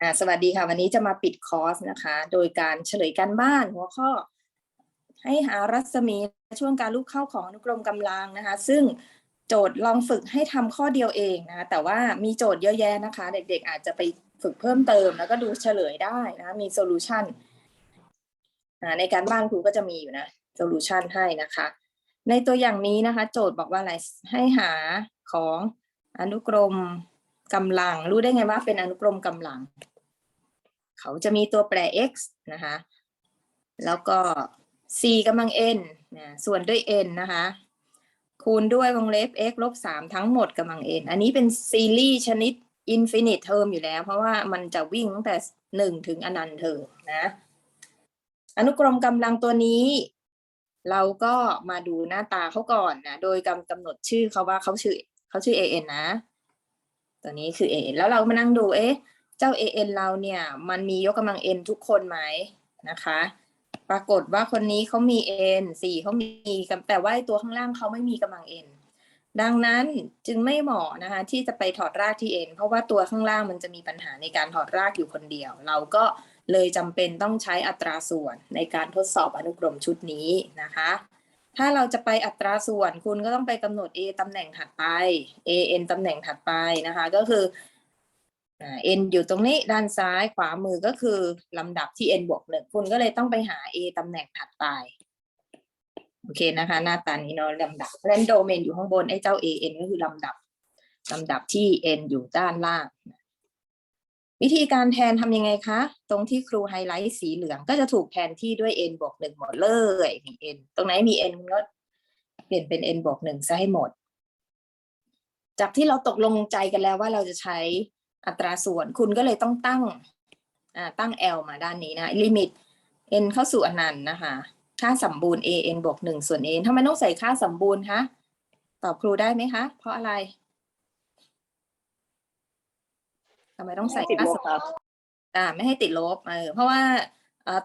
อ่าสวัสดีค่ะ วันนี้จะมาปิดคอร์สนะคะ โดยการเฉลยการบ้านหัวข้อ ให้หารัศมีช่วงการลูกเข้าของอนุกรมกำลังนะคะ ซึ่งโจทย์ลองฝึกให้ทำข้อเดียวเองนะคะแต่ว่ามีโจทย์เยอะแยะนะคะ เด็กๆ อาจจะไปฝึกเพิ่มเติม แล้วก็ดูเฉลยได้นะมีโซลูชันในการบ้านครูก็จะมีอยู่นะโซลูชันให้นะคะ ในตัวอย่างนี้นะคะ โจทย์บอกว่าอะไรให้หาของอนุกรมกำลังรู้ได้ไงว่าเป็นอนุกรมกำลัง เขาจะมีตัวแปร x นะคะแล้วก็ c กำลัง n นะส่วนด้วย n นะคะคูณด้วยวงเล็บ x ลบสามทั้งหมดกำลัง n อันนี้เป็นซีรีส์ชนิด infinite term อยู่แล้ว เพราะว่ามันจะวิ่งตั้งแต่หนึ่งถึงอนันต์เทอมนะอนุกรมกำลังตัวนี้ เราก็มาดูหน้าตาเขาก่อนนะ โดยกำกำหนดชื่อเขาว่าเขาชื่อเขาชื่อ an นะ ตัวนี้คือ an แล้วเรามานั่งดูเอ๊ะ เจ้า an เราเนี่ยมันมียกกำลัง n ทุกคนไหมนะคะ ปรากฏว่าคนนี้เขามี n สี่เขามีแต่ว่าตัวข้างล่างเขาไม่มีกำลัง n ดังนั้นจึงไม่เหมาะนะคะที่จะไปถอดรากที่ n เพราะว่าตัวข้างล่างมันจะมีปัญหาในการถอดรากอยู่คนเดียว เราก็เลยจำเป็นต้องใช้อัตราส่วนในการทดสอบอนุกรมชุดนี้นะคะ ถ้าเราจะไปอัตราส่วนคุณก็ต้องไปกำหนด a ตำแหน่งถัดไป a n ตำแหน่งถัดไปนะคะ ก็คือ n อยู่ตรงนี้ด้านซ้ายขวามือก็คือลำดับที่ n บวกหนึ่งคุณก็เลยต้องไปหา a ตำแหน่งถัดไปโอเคนะคะ หน้าตานี้เนาะลำดับเพราะฉะนั้นโดเมนอยู่ข้างบนไอ้เจ้า a n ก็คือลำดับลำดับที่ n อยู่ด้านล่าง วิธีการแทนทำยังไงคะ ตรงที่ครูไฮไลท์สีเหลืองก็จะถูกแทนที่ด้วย n บวกหนึ่งหมดเลยมี n ตรงไหนมี n ก็เปลี่ยนเป็น n บวกหนึ่งซะให้หมด จากที่เราตกลงใจกันแล้วว่าเราจะใช้ อัตราส่วนคุณก็เลยต้องตั้งตั้ง L มาด้านนี้นะลิมิต n เข้าสู่อนันต์นะคะ ค่าสมบูรณ์ a n บวกหนึ่งส่วน a n ทำไมต้องใส่ค่าสมบูรณ์คะ ตอบครูได้ไหมคะ เพราะอะไรทำไมต้องใส่ค่าสมบูรณ์อ่าไม่ให้ติดลบเออเพราะว่า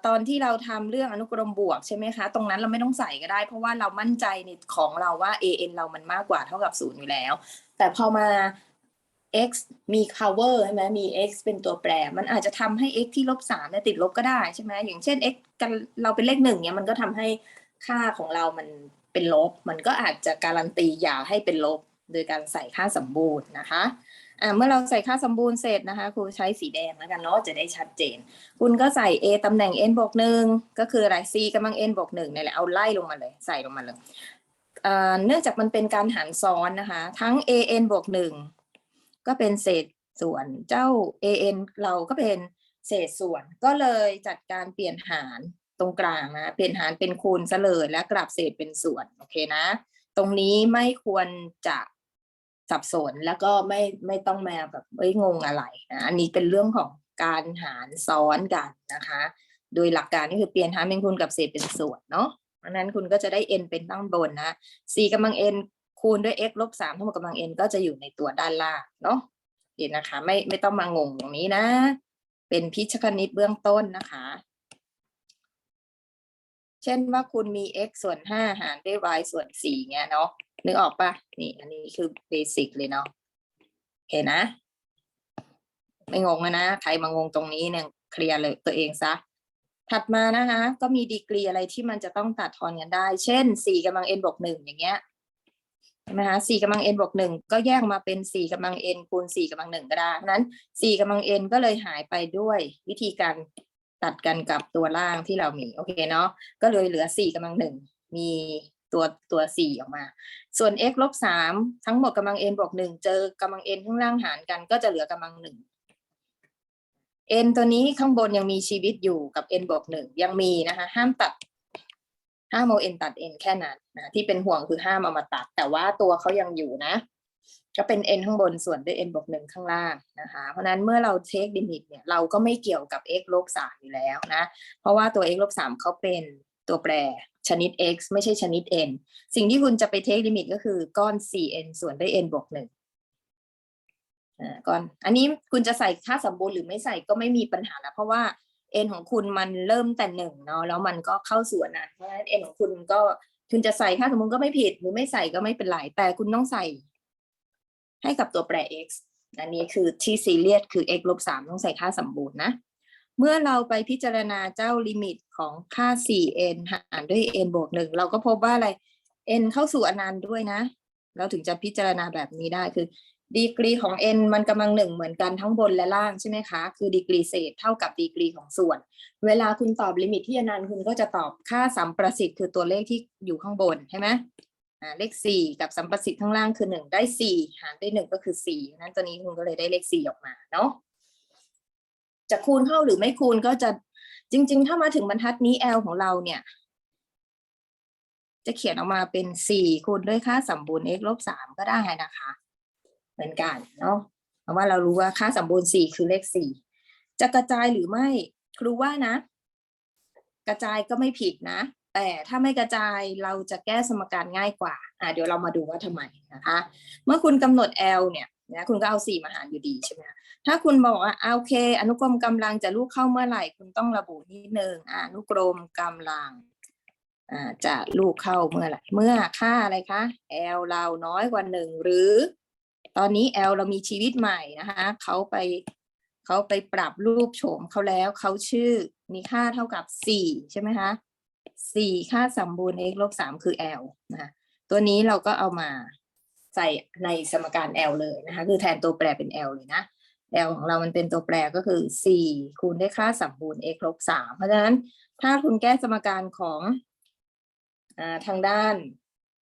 ตอนที่เราทำเรื่องอนุกรมบวกใช่ไหมคะ ตรงนั้นเราไม่ต้องใส่ก็ได้ เพราะว่าเรามั่นใจในของเราว่า a n เรามันมากกว่าเท่ากับศูนย์อยู่แล้ว แต่พอมา x มี cover ใช่ไหมมี x เป็นตัวแปร มันอาจจะทำให้ x ที่ลบสามเนี่ยติดลบก็ได้ใช่ไหมอย่างเช่น x กันเราเป็นเลขหนึ่งเนี่ยมันก็ทำให้ค่าของเรามันเป็นลบ มันก็อาจจะการันตีอย่าให้เป็นลบ โดยการใส่ค่าสมบูรณ์นะคะอ่าเมื่อเราใส่ค่าสมบูรณ์เสร็จนะคะครูใช้สีแดงแล้วกันเนาะจะได้ชัดเจน คุณก็ใส่ a ตำแหน่ง n บวกหนึ่งก็คืออะไร c กำลัง n บวกหนึ่งนี่แหละเอาไล่ลงมาเลยใส่ลงมาเลยเนื่องจากมันเป็นการหารซ้อนนะคะ ทั้ง a n บวกหนึ่ง ก็เป็นเศษส่วนเจ้า an เราก็เป็นเศษส่วน ก็เลยจัดการเปลี่ยนหารตรงกลางนะเปลี่ยนหารเป็นคูณซะเลยและกลับเศษเป็นส่วนโอเคนะ ตรงนี้ไม่ควรจะสับสนแล้วก็ไม่ไม่ต้องมาแบบเอ้ยงงอะไรนะอันนี้เป็นเรื่องของการหารซ้อนกันนะคะ โดยหลักการนี่คือเปลี่ยนหารเป็นคูณกับเศษเป็นส่วนเนาะเพราะนั้นคุณก็จะได้ n เป็นตั้งบนนะ c กำลัง n คูณด้วย x ลบสามทั้งหมดกำลัง n ก็จะอยู่ในตัวด้านล่างเนาะเห็นนะคะ ไม่ไม่ต้องมางงตรงนี้นะ เป็นพิชคณิตเบื้องต้นนะคะ เช่นว่าคุณมี x ส่วนห้าหารด้วย y ส่วนสี่เงี้ยเนาะนึกออกปะนี่ อันนี้คือเบสิกเลยเนาะเห็นนะ ไม่งงนะ ใครมางงตรงนี้เนี่ยเคลียร์เลยตัวเองซะถัดมานะคะ ก็มีดีกรีอะไรที่มันจะต้องตัดทอนกันได้ เช่นสี่กำลัง n บวกหนึ่งอย่างเงี้ย ใช่ไหมคะสี่กำลัง n บวกหนึ่งก็แยกมาเป็นสี่กำลัง n คูณสี่กำลังหนึ่งก็ได้นั้นสี่กำลัง n ก็เลยหายไปด้วยวิธีการตัดกันกับตัวล่างที่เรามีโอเคเนาะก็เลยเหลือสี่กำลังหนึ่งมีตัวตัวสี่ออกมา ส่วน x ลบสามทั้งหมดกำลัง n บวกหนึ่งเจอกำลัง n ข้างล่างหารกันก็จะเหลือกำลังหนึ่ง n ตัวนี้ข้างบนยังมีชีวิตอยู่กับ n บวกหนึ่งยังมีนะคะห้ามตัด ห้ามเอา n ตัด n แค่นั้นนะที่เป็นห่วงคือห้ามเอามาตัด แต่ว่าตัวเขายังอยู่นะ ก็เป็น n ข้างบนส่วนด้วย n บวกหนึ่งข้างล่างนะคะ เพราะนั้นเมื่อเราเทคลิมิตเนี่ยเราก็ไม่เกี่ยวกับ x ลบสามอยู่แล้วนะ เพราะว่าตัว x ลบสามเขาเป็นตัวแปรชนิด x ไม่ใช่ชนิด n สิ่งที่คุณจะไปเทคลิมิตก็คือก้อน 4n ส่วนด้วย n บวกหนึ่งก่อน อันนี้คุณจะใส่ค่าสมบูรณ์หรือไม่ใส่ก็ไม่มีปัญหาแล้ว เพราะว่า n ของคุณมันเริ่มแต่หนึ่งเนาะแล้วมันก็เข้าส่วนนะเพราะฉะนั้น n ของคุณก็คุณจะใส่ค่าสมบูรณ์ก็ไม่ผิดหรือไม่ใส่ก็ไม่เป็นไรแต่คุณต้องใส่ ให้กับตัวแปร x อันนี้คือที่ซีเรียสคือ x ลบสามต้องใส่ค่าสมบูรณ์นะ เมื่อเราไปพิจารณาเจ้าลิมิตของค่า 4n หารด้วย n บวกหนึ่งเราก็พบว่าอะไร n เข้าสู่อนันต์ด้วยนะ เราถึงจะพิจารณาแบบนี้ได้คือ ดีกรีของ n มันกำลังหนึ่งเหมือนกันทั้งบนและล่างใช่ไหมคะ คือดีกรีเศษเท่ากับดีกรีของส่วน เวลาคุณตอบลิมิตที่อนันต์คุณก็จะตอบค่าสัมประสิทธิ์คือตัวเลขที่อยู่ข้างบนใช่ไหมอ่าเลขสี่กับสัมประสิทธิ์ข้างล่างคือหนึ่งได้สี่หารด้วยหนึ่งก็คือสี่นั้นตัวนี้คุณก็เลยได้เลขสี่ออกมาเนาะจะคูณเข้าหรือไม่คูณก็จะจริง ๆ ถ้ามาถึงบรรทัดนี้ L ของเราเนี่ย จะเขียนออกมาเป็นสี่คูณด้วยค่าสัมบูรณ์ x ลบสามก็ได้นะคะ เหมือนกันเนาะเพราะว่าเรารู้ว่าค่าสมบูรณ์สี่คือเลขสี่จะกระจายหรือไม่ครูว่านะ กระจายก็ไม่ผิดนะ แต่ถ้าไม่กระจายเราจะแก้สมการง่ายกว่าอ่าเดี๋ยวเรามาดูว่าทำไมนะคะ เมื่อคุณกำหนด L เนี่ยนะคุณก็เอาสี่มาหารอยู่ดีใช่ไหมถ้าคุณบอกว่าโอเค อนุกรมกำลังจะลูกเข้าเมื่อไหร่ คุณต้องระบุนิดนึงอนุกรมกำลังจะลูกเข้าเมื่อไหร่ เมื่อค่าอะไรคะ L เราน้อยกว่าหนึ่งหรือ ตอนนี้ L เรามีชีวิตใหม่นะคะเขาไปเขาไปปรับรูปโฉมเขาแล้วเขาชื่อมีค่าเท่ากับสี่ใช่ไหมคะสี่ค่าสมบูรณ์ x ลบสามคือ L นะคะตัวนี้เราก็เอามาใส่ในสมการ L เลยนะคะคือแทนตัวแปรเป็น L เลยนะ L ของเรามันเป็นตัวแปรก็คือสี่คูณด้วยค่าสมบูรณ์ x ลบสามเพราะฉะนั้นถ้าคุณแก้สมการของอทางด้าน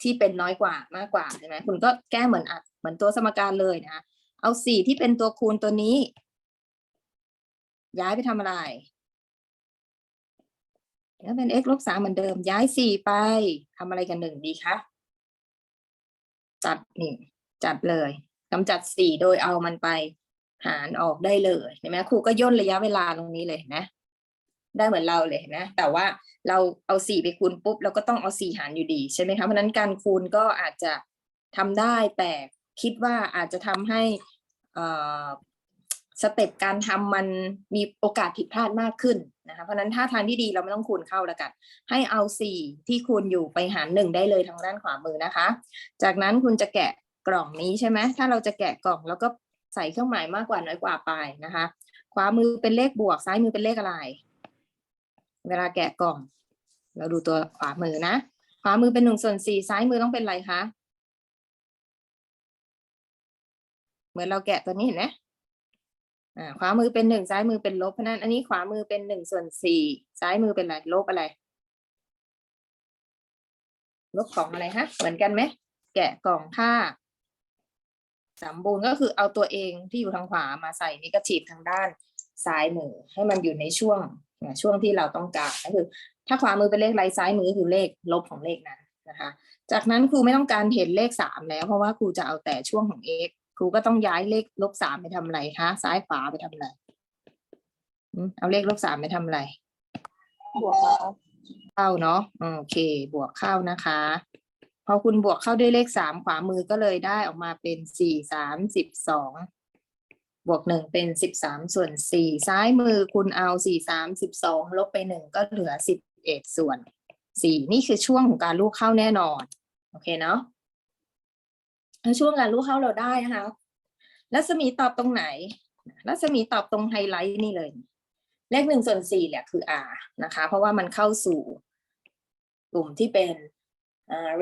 ที่เป็นน้อยกว่ามากกว่าใช่ไหมคุณก็แก้เหมือนอะเหมือนตัวสมการเลยนะเอาสี่ที่เป็นตัวคูณตัวนี้ ย้ายไปทำอะไรแล้วเป็น x ลบสามเหมือนเดิม ย้ายสี่ไปทำอะไรกันหนึ่งดีคะจัดนี่จัดเลยกำจัดสี่โดยเอามันไปหารออกได้เลยเห็นไหมครูก็ย่นระยะเวลาตรงนี้เลยนไหม ได้เหมือนเราเลยนะ แต่ว่าเราเอาสี่ไปคูณปุ๊บเราก็ต้องเอาสี่หารอยู่ดีใช่ไหมคะเพราะนั้นการคูณก็อาจจะทำได้แต่คิดว่าอาจจะทำให้อ่อสเต็ปการทำมันมีโอกาสผิดพลาดมากขึ้นนะคะเพราะฉะนั้นถ้าทางที่ดีเราไม่ต้องคูณเข้าแล้วกัน ให้เอาสี่ที่คูณอยู่ไปหารหนึ่งได้เลยทางด้านขวามือนะคะ จากนั้นคุณจะแกะกล่องนี้ใช่ไหมถ้าเราจะแกะกล่องแล้วก็ใส่เครื่องหมายมากกว่าน้อยกว่าไปนะคะ ขวามือเป็นเลขบวกซ้ายมือเป็นเลขอะไร เวลาแกะกล่อง เราดูตัวขวามือนะ ขวามือเป็นหนึ่งส่วนสี่ซ้ายมือต้องเป็นอะไรคะ เหมือนเราแกะตัวนี้เห็นไหมอ่าขวามือเป็นหนึ่งซ้ายมือเป็นลบเพราะนั้นอันนี้ขวามือเป็นหนึ่งส่วนสี่ซ้ายมือเป็นอะไรลบอะไร ลบของอะไรฮะ เหมือนกันไหมแกะกล่องค่าสมบูรณ์ก็คือเอาตัวเองที่อยู่ทางขวามาใส่นิเกทีฟทางด้านซ้ายมือให้มันอยู่ในช่วง ช่วงที่เราต้องการก็คือ ถ้าขวามือเป็นเลขไรซ้ายมือคือเลขลบของเลขนั้นนะคะ จากนั้นครูไม่ต้องการเห็นเลขสามแล้ว เพราะว่าครูจะเอาแต่ช่วงของ x ครูก็ต้องย้ายเลขลบสามไปทำอะไรคะซ้ายขวาไปทำอะไรเอาเลขลบสามไปทำอะไรบวกเข้าเนาะโอเค บวกเข้านะคะ พอคุณบวกเข้าด้วยเลขสามขวามือก็เลยได้ออกมาเป็นสี่สามสิบสอง บวกหนึ่งเป็นสิบสามส่วนสี่ซ้ายมือคุณเอาสี่สามสิบสองลบไปหนึ่งก็เหลือสิบเอ็ดส่วนสี่นี่คือช่วงของการลูกเข้าแน่นอน โอเคเนาะถ้าช่วงการลูกเข้าเราได้นะคะรัศมีตอบตรงไหน รัศมีตอบตรงไฮไลท์นี่เลย เลขหนึ่งส่วนสี่เนี่ยคือ r นะคะ เพราะว่ามันเข้าสู่กลุ่มที่เป็น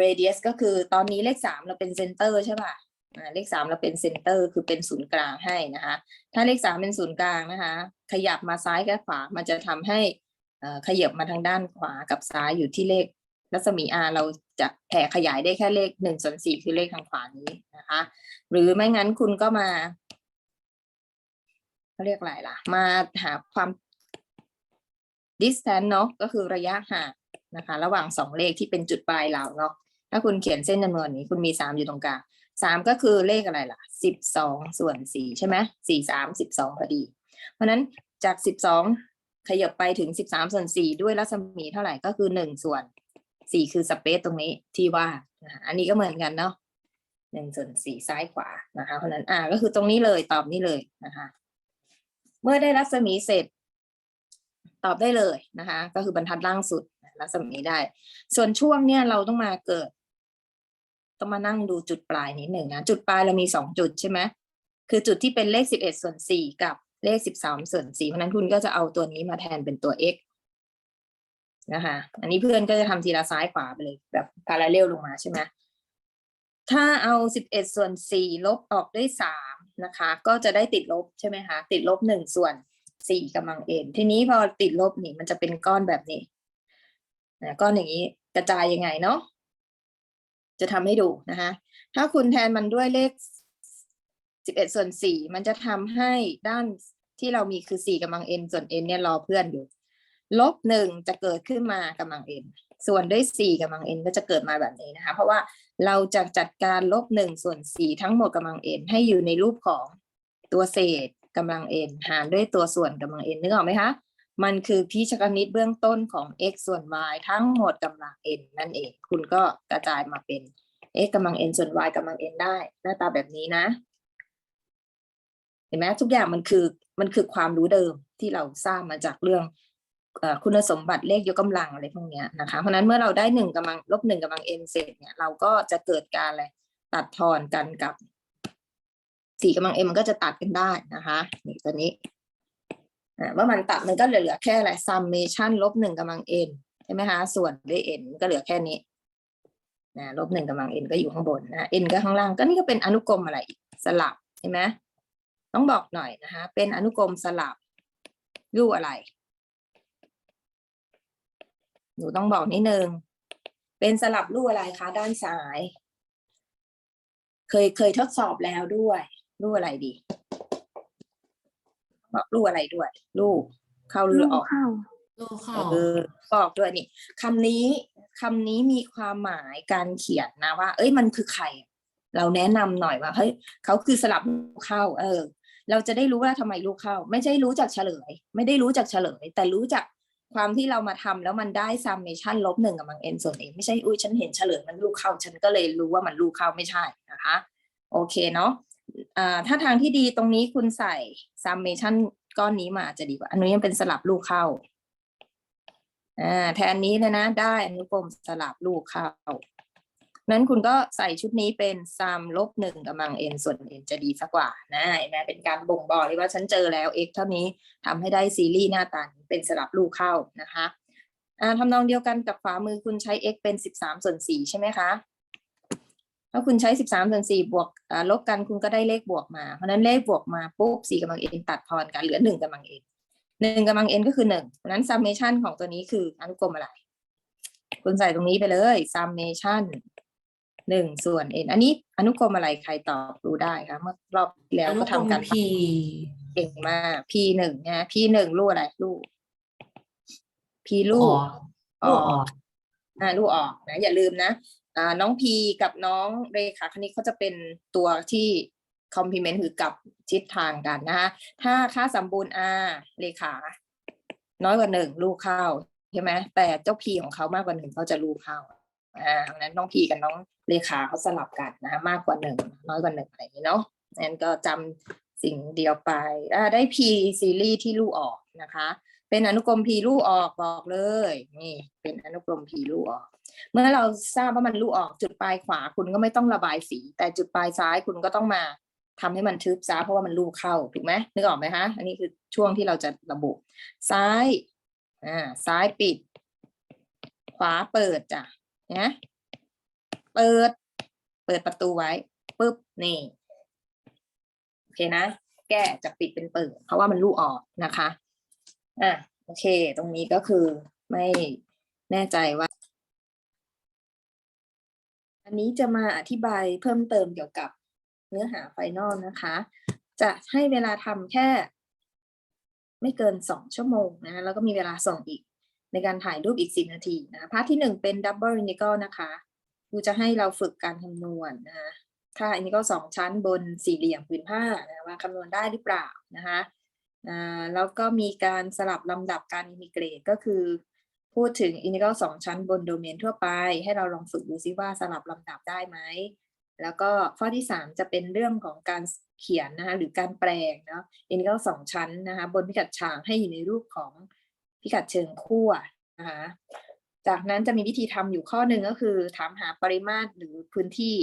radius ก็คือตอนนี้เลขสามเราเป็นเซนเตอร์ใช่ป่ะ เลขสามเราเป็นเซนเตอร์คือเป็นศูนย์กลางให้นะคะ ถ้าเลขสามเป็นศูนย์กลางนะคะ ขยับมาซ้ายกับขวา มันจะทำให้ขยับมาทางด้านขวากับซ้ายอยู่ที่เลขรัศมี r เราจะแผ่ขยายได้แค่เลขหนึ่งส่วนสี่คือเลขทางขวานี้นะคะ หรือไม่งั้นคุณก็มาเขาเรียกอะไรล่ะ มาหาความ distance เนาะก็คือระยะห่างนะคะ ระหว่างสองเลขที่เป็นจุดปลายเราเนาะถ้าคุณเขียนเส้นจำนวนนี้คุณมีสามอยู่ตรงกลาง สามก็คือเลขอะไรล่ะสิบสองส่วนสี่ใช่ไหมสี่สามสิบสองพอดี เพราะนั้นจากสิบสองขยับไปถึงสิบสามส่วนสี่ด้วยรัศมีเท่าไหร่ก็คือหนึ่งส่วนสี่คือสเปซตรงนี้ที่ว่าอันนี้ก็เหมือนกันเนาะหนึ่งส่วนสี่ซ้ายขวานะคะ เพราะฉะนั้นอ่าก็คือตรงนี้เลยตอบนี้เลยนะคะ เมื่อได้รัศมีเสร็จ ตอบได้เลยนะคะ ก็คือบรรทัดล่างสุดรัศมีได้ ส่วนช่วงเนี่ยเราต้องมาเกิด ต้องมานั่งดูจุดปลายนิดหนึ่งนะจุดปลายเรามีสองจุดใช่ไหมคือจุดที่เป็นเลขสิบเอ็ดส่วนสี่กับเลขสิบสามส่วนสี่เพราะนั้นคุณก็จะเอาตัวนี้มาแทนเป็นตัว x นะคะอันนี้เพื่อนก็จะทำทีละซ้ายขวาไปเลยแบบพาราเรลลงมาใช่ไหมถ้าเอาสิบเอ็ดส่วนสี่ลบออกด้วยสามนะคะ ก็จะได้ติดลบใช่ไหมคะติดลบหนึ่งส่วนสี่กำลังเอ็นทีนี้พอติดลบนี่มันจะเป็นก้อนแบบนี้นะก้อนอย่างนี้กระจายยังไงเนาะ จะทำให้ดูนะคะ ถ้าคุณแทนมันด้วยเลขสิบเอ็ดส่วนสี่มันจะทำให้ด้านที่เรามีคือสี่กำลังเอ็นส่วนเอ็นเนี่ยรอเพื่อนอยู่ ลบหนึ่งจะเกิดขึ้นมากำลังเอ็นส่วนด้วยสี่กำลังเอ็นก็จะเกิดมาแบบนี้นะคะ เพราะว่าเราจะจัดการลบหนึ่งส่วนสี่ทั้งหมดกำลังเอ็นให้อยู่ในรูปของตัวเศษกำลังเอ็นหารด้วยตัวส่วนกำลังเอ็นนึกออกไหมคะ มันคือพิชคณิตเบื้องต้นของ x ส่วน y ทั้งหมดกำลัง n นั่นเอง คุณก็กระจายมาเป็น x กำลัง n ส่วน y กำลัง n ได้ หน้าตาแบบนี้นะ เห็นไหมทุกอย่างมันคือมันคือความรู้เดิมที่เราทราบมาจากเรื่องคุณสมบัติเลขยกกำลังอะไรพวกเนี้ยนะคะ เพราะฉะนั้นเมื่อเราได้หนึ่งกำลังลบหนึ่งกำลัง n เศษเนี่ยเราก็จะเกิดการอะไรตัดทอนกันกับสี่กำลัง n มันก็จะตัดกันได้นะคะนี่ตัวนี้ เมื่อมันตัดมันก็เหลือแค่อะไร summation ลบหนึ่งกำลัง n ใช่ไหมคะ ส่วนด้วย n ก็เหลือแค่นี้นะลบหนึ่งกำลัง n ก็อยู่ข้างบนนะ n ก็ข้างล่างก็นี่ก็เป็นอนุกรมอะไรอีกสลับใช่ไหมต้องบอกหน่อยนะคะ เป็นอนุกรมสลับรูอะไร หนูต้องบอกนิดนึง เป็นสลับรูอะไรคะ ด้านซ้าย เคยเคยทดสอบแล้วด้วยรูอะไรดี บอกรูปอะไรด้วยรูปเข้าหรือออกเข้าลูกเข้าเออบอกด้วยนี่คำนี้คำนี้มีความหมายการเขียนนะว่า เอ้ยมันคือใคร เราแนะนำหน่อยว่าเฮ้ยเขาคือสลับลูกเข้า เออ เราจะได้รู้ว่าทำไมลูกเข้า ไม่ใช่รู้จักเฉลย ไม่ได้รู้จักเฉลย แต่รู้จักความที่เรามาทำแล้วมันได้ summation ลบหนึ่งกับมังเอ็นส่วนเองไม่ใช่อุ้ยฉันเห็นเฉลยมันลูกเข้า ฉันก็เลยรู้ว่ามันลูกเข้าไม่ใช่นะคะ โอเคเนาะอ่า ถ้าทางที่ดีตรงนี้คุณใส่ summation ก้อนนี้มาจะดีกว่า อันนี้ยังเป็นสลับลูกเข้าแทนนี้เลยนะ ได้อนุกรมสลับลูกเข้า นั้นคุณก็ใส่ชุดนี้เป็นซัมลบหนึ่งกำลังเอ็นส่วนเอ็นจะดีสักกว่านะเห็นไหมเป็นการบ่งบอกเลยว่าฉันเจอแล้ว x เท่านี้ทำให้ได้ซีรีส์หน้าตานเป็นสลับลูกเข้านะคะทำนองเดียวกันกับขวามือคุณใช้ x เป็นสิบสามส่วนสี่ใช่ไหมคะ ถ้าคุณใช้สิบสามส่วนสี่บวกอ่าลบกันคุณก็ได้เลขบวกมา เพราะฉะนั้นเลขบวกมาปุ๊บสี่กำลังเอ็นตัดทอนกันเหลือหนึ่งกำลังเอ็นหนึ่งกำลัง n ก็คือหนึ่งเพราะฉะนั้น summation ของตัวนี้คืออนุกรมอะไร คุณใส่ตรงนี้ไปเลย summation หนึ่งส่วน n อันนี้อนุกรมอะไรใครตอบรู้ได้คะเมื่อรอบที่แล้วอนุก็กรมทำกันพีเก่งมาก p หนึ่งนะ p หนึ่งรูปอะไรรูป p รูอปอกลูกออกอ่ารูปออกนะอย่าลืมนะอ่า น้องพีกับน้องเรขาคณิตเขาจะเป็นตัวที่คอมพลีเมนต์คือกับทิศทางกันนะคะถ้าค่าสมบูรณ์ r เรขา น้อยกว่าหนึ่งลูกเข้าใช่ไหมแต่เจ้าพีของเขามากกว่าหนึ่งเขาจะลูกเข้าอ่าเพราะฉะนั้นน้องพีกับน้องเรขาเขาสลับกันนะคะมากกว่าหนึ่งน้อยกว่าหนึ่งอะไรอย่างนี้เนาะนั้นก็จำสิ่งเดียวไปอ่าได้พีซีรีส์ที่ลูกออกนะคะ เป็นอนุกรมพีลูกออกบอกเลย นี่ เป็นอนุกรมพีลูกออก เมื่อเราทราบว่ามันลูออกจุดปลายขวาคุณก็ไม่ต้องระบายสี แต่จุดปลายซ้ายคุณก็ต้องมาทำให้มันทึบซ้าเพราะว่ามันลูเข้าถูกไหมนึกออกไหมคะอันนี้คือช่วงที่เราจะระบุ ซ้ายอ่าซ้ายปิด ขวาเปิดจ้ะนะเปิด เปิดประตูไว้ปุ๊บนี่โอเคนะ แก้จากปิดเป็นเปิด เพราะว่ามันลูออกนะคะอะโอเค ตรงนี้ก็คือไม่แน่ใจว่า อันนี้จะมาอธิบายเพิ่มเติมเกี่ยวกับเนื้อหาไฟนอลนะคะ จะให้เวลาทำแค่ ไม่เกินสองชั่วโมงนะแล้วก็มีเวลาส่งอีกในการถ่ายรูปอีกสิบนาทีนะพาร์ทที่หนึ่งเป็น double integral นะคะครูจะให้เราฝึกการคำนวณนะคะค่า integral สองชั้นบนสี่เหลี่ยมผืนผ้านะว่าคำนวณได้หรือเปล่านะคะอ่าแล้วก็มีการสลับลำดับการอินทิเกรตก็คือ พูดถึงอินทิกรัลสองชั้นบนโดเมนทั่วไป ให้เราลองฝึกดูซิว่าสลับลำดับได้ไหม แล้วก็ข้อที่สามจะเป็นเรื่องของการเขียนนะคะหรือการแปลงเนาะอินทิกรัลสองชั้นนะคะบนพิกัดฉากให้อยู่ในรูปของพิกัดเชิงขั้วนะคะจากนั้นจะมีวิธีทำอยู่ข้อหนึ่งก็คือ ถามหาปริมาตรหรือพื้นที่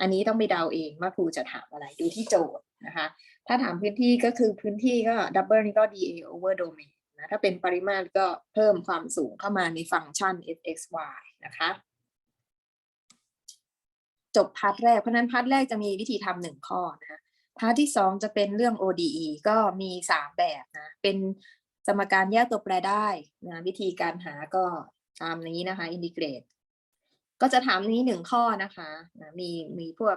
อันนี้ต้องไปเดาเองว่าครูจะถามอะไรดูที่โจทย์นะคะ ถ้าถามพื้นที่ก็คือพื้นที่ก็ double นี่ก็ dA over domain นะถ้าเป็นปริมาตรก็เพิ่มความสูงเข้ามาในฟังก์ชัน f(x,y) นะคะ จบพาร์ทแรก เพราะฉะนั้นพาร์ทแรกจะมีวิธีทำหนึ่งข้อนะพาร์ทที่สองจะเป็นเรื่อง ODE ก็มีสามแบบนะ เป็นสมการแยกตัวแปรได้นะวิธีการหาก็ตามนี้นะคะ integrate ก็จะถามนี้หนึ่งข้อนะคะนะมีมีพวก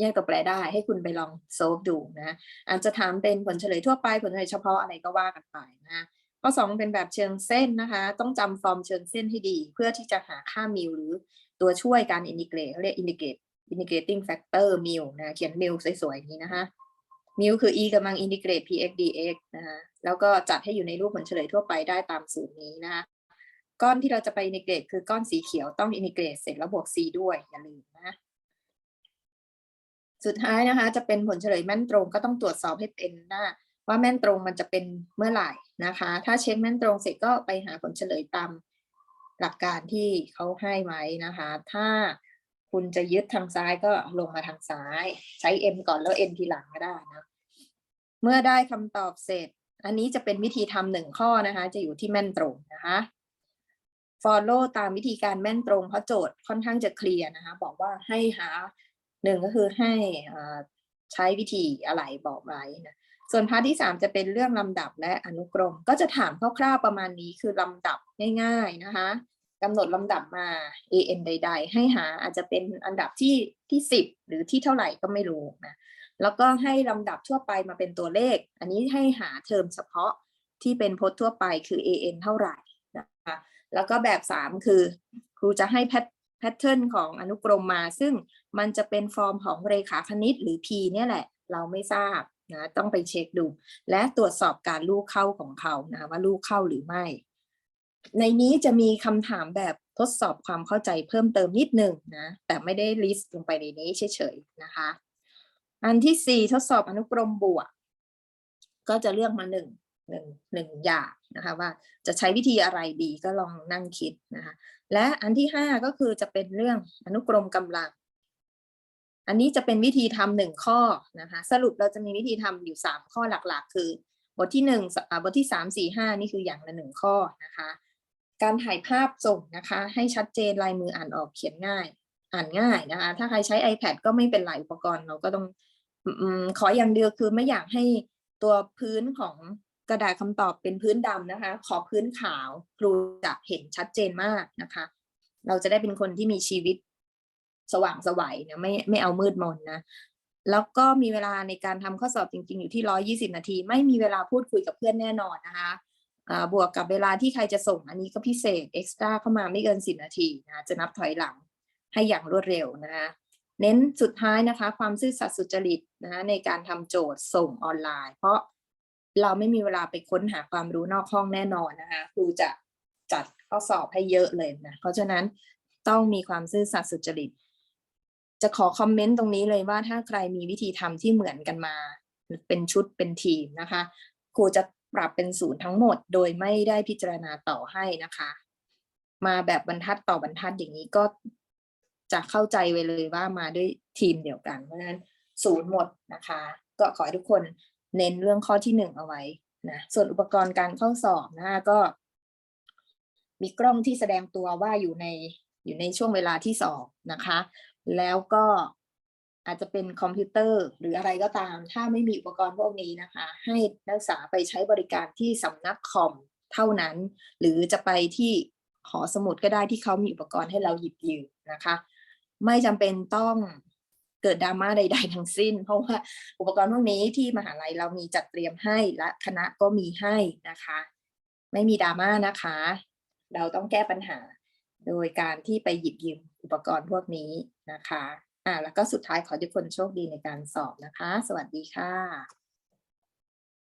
แยกตัวแปรได้ให้คุณไปลองโซฟดูนะอาจจะถามเป็นผลเฉลยทั่วไปผลเฉลยเฉพาะอะไรก็ว่ากันไปนะข้อสองเป็นแบบเชิงเส้นนะคะ ต้องจำฟอร์มเชิงเส้นให้ดี เพื่อที่จะหาค่ามิวหรือตัวช่วยการอินทิเกรตเขาเรียกอินทิเกรต integrating factor mu นะเขียน mu สวยๆอย่างนี้นะคะ mu คือ e กำลัง integrate px dx นะคะแล้วก็จัดให้อยู่ในรูปผลเฉลยทั่วไปได้ตามสูตรนี้นะคะก้อนที่เราจะไป integrate คือก้อนสีเขียวต้อง integrate เสร็จแล้วบวก c ด้วยอย่าลืมนะ สุดท้ายนะคะ จะเป็นผลเฉลยแม่นตรงก็ต้องตรวจสอบให้เป็นหน้าว่าแม่นตรงมันจะเป็นเมื่อไหร่นะคะ ถ้าเช็คแม่นตรงเสร็จก็ไปหาผลเฉลยตามหลักการที่เขาให้ไว้นะคะ ถ้าคุณจะยึดทางซ้ายก็ลงมาทางซ้าย ใช้ m ก่อนแล้ว n ทีหลังก็ได้นะเมื่อได้คำตอบเสร็จ อันนี้จะเป็นวิธีทำหนึ่งข้อนะคะ จะอยู่ที่แม่นตรงนะคะ follow ตามวิธีการแม่นตรงเพราะโจทย์ค่อนข้างจะเคลียร์นะคะ บอกว่าให้หา หนึ่งก็คือให้ใช้วิธีอะไรบอกไว้นะส่วนพาร์ทที่สามจะเป็นเรื่องลำดับและอนุกรม ก็จะถามคร่าวๆประมาณนี้คือลำดับง่ายๆนะคะกำหนดลำดับมา an ใด ๆ ให้หาอาจจะเป็นอันดับที่ที่สิบหรือที่เท่าไหร่ก็ไม่รู้นะแล้วก็ให้ลำดับทั่วไปมาเป็นตัวเลข อันนี้ให้หาเทอมเฉพาะที่เป็นพจน์ทั่วไปคือ an เท่าไหร่นะคะแล้วก็แบบสามคือ ครูจะให้แพทเทิร์นของอนุกรมมา ซึ่ง มันจะเป็นฟอร์มของเรขาคณิตหรือ P เนี่ยแหละ เราไม่ทราบนะต้องไปเช็คดู และตรวจสอบการลูกเข้าของเขานะว่าลูกเข้าหรือไม่ ในนี้จะมีคำถามแบบทดสอบความเข้าใจเพิ่มเติมนิดหนึ่งนะแต่ไม่ได้ลิสต์ลงไปในนี้เฉยๆนะคะ อันที่สี่ทดสอบอนุกรมบวก ก็จะเลือกมาหนึ่งหนึ่งหนึ่งอย่างนะคะว่าจะใช้วิธีอะไรดีก็ลองนั่งคิดนะคะและอันที่ห้าก็คือจะเป็นเรื่องอนุกรมกำลัง อันนี้จะเป็นวิธีทำหนึ่งข้อนะคะสรุปเราจะมีวิธีทำอยู่สามข้อหลักๆ คือบทที่หนึ่งอ่าบทที่สามสี่ห้านี่คืออย่างละหนึ่งข้อนะคะ การถ่ายภาพส่งนะคะ ให้ชัดเจนลายมืออ่านออกเขียนง่าย อ่านง่ายนะคะ ถ้าใครใช้ iPad ก็ไม่เป็นไรอุปกรณ์เราก็ต้องอขออย่างเดียวคือไม่อยากให้ตัวพื้นของกระดาษคำตอบเป็นพื้นดำนะคะ ขอพื้นขาวครูจะเห็นชัดเจนมากนะคะ เราจะได้เป็นคนที่มีชีวิต สว่างสวัยนะไม่ไม่เอามืดมนนะแล้วก็มีเวลาในการทำข้อสอบจริง ๆ อยู่ที่ร้อยี่สิบนาที ไม่มีเวลาพูดคุยกับเพื่อนแน่นอนนะคะบวกกับเวลาที่ใครจะส่งอันนี้ก็พิเศษเอ็กซ์ตร้าเข้ามาไม่เกินสิบนาทีนะจะนับถอยหลังให้อย่างรวดเร็วนะคะเน้นสุดท้ายนะคะ ความซื่อสัตย์สุจริตนะคะในการทำโจทย์ส่งออนไลน์ เพราะเราไม่มีเวลาไปค้นหาความรู้นอกห้องแน่นอนนะคะครูจะจัดข้อสอบให้เยอะเลยนะเพราะฉะนั้นต้องมีความซื่อสัตย์สุจริต จะขอคอมเมนต์ตรงนี้เลยว่าถ้าใครมีวิธีทำที่เหมือนกันมา เป็นชุดเป็นทีมนะคะ ครูจะปรับเป็นศูนย์ทั้งหมด โดยไม่ได้พิจารณาต่อให้นะคะ มาแบบบรรทัดต่อบรรทัดอย่างนี้ก็จะเข้าใจไว้เลยว่ามาด้วยทีมเดียวกันเพราะฉะนั้นศูนย์หมดนะคะ ก็ขอให้ทุกคนเน้นเรื่องข้อที่หนึ่งเอาไว้นะส่วนอุปกรณ์การเข้าสอบนะคะก็ มีกล้องที่แสดงตัวว่าอยู่ในอยู่ในช่วงเวลาที่สอบนะคะ แล้วก็อาจจะเป็นคอมพิวเตอร์ หรืออะไรก็ตาม ถ้าไม่มีอุปกรณ์พวกนี้นะคะ ให้นักศึกษาไปใช้บริการที่สำนักคอมเท่านั้น หรือจะไปที่หอสมุดก็ได้ที่เขามีอุปกรณ์ให้เราหยิบยืมนะคะ ไม่จำเป็นต้องเกิดดราม่าใด ๆ ทั้งสิ้น เพราะว่าอุปกรณ์พวกนี้ที่มหาลัยเรามีจัดเตรียมให้และคณะก็มีให้นะคะ ไม่มีดราม่านะคะ เราต้องแก้ปัญหา โดยการที่ไปหยิบยืมอุปกรณ์พวกนี้ นะคะอ่าแล้วก็สุดท้ายขอทุกคนโชคดีในการสอบนะคะ สวัสดีค่ะ